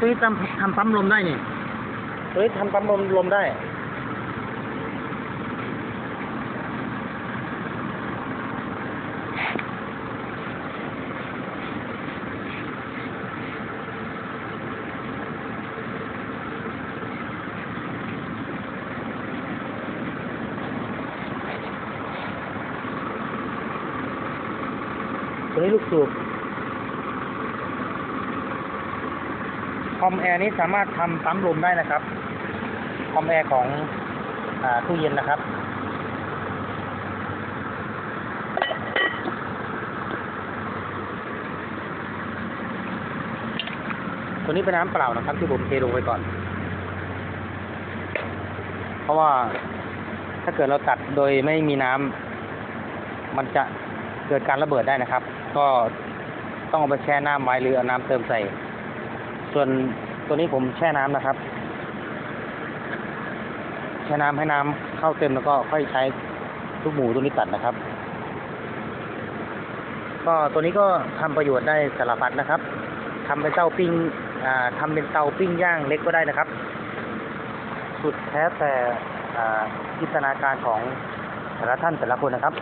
ตัวนี้ทำทำปั๊มลมได้นี่ตัวนี้ทำปั๊มลมลมได้ตัวนี้ลูกสูบ คอมแอร์นี้สามารถทำปั๊มลมได้นะครับ คอมแอร์ของอตู้เย็นนะครับ ตัวนี้เป็นน้ำเปล่านะครับ ที่ผมเทลงไปก่อน เพราะว่าถ้าเกิดเราตัดโดยไม่มีน้ำมันจะเกิดการระเบิดได้นะครับ ก็ต้องเอาไปแช่น้ำไว้หรือเอาน้ำเติมใส่ ส่วนตัวนี้ผมแช่น้ำนะครับ แช่น้ำให้น้ำเข้าเต็มแล้วก็ค่อยใช้ลูกหมูตัวนี้ตัดนะครับ ก็ตัวนี้ก็ทำประโยชน์ได้สารพัดนะครับทำเป็นเตาปิ้งอ่าทำเป็นเตาปิ้งย่างเล็กก็ได้นะครับ สุดแท้แต่อ่าจินตนาการของแต่ละท่านแต่ละคนนะครับ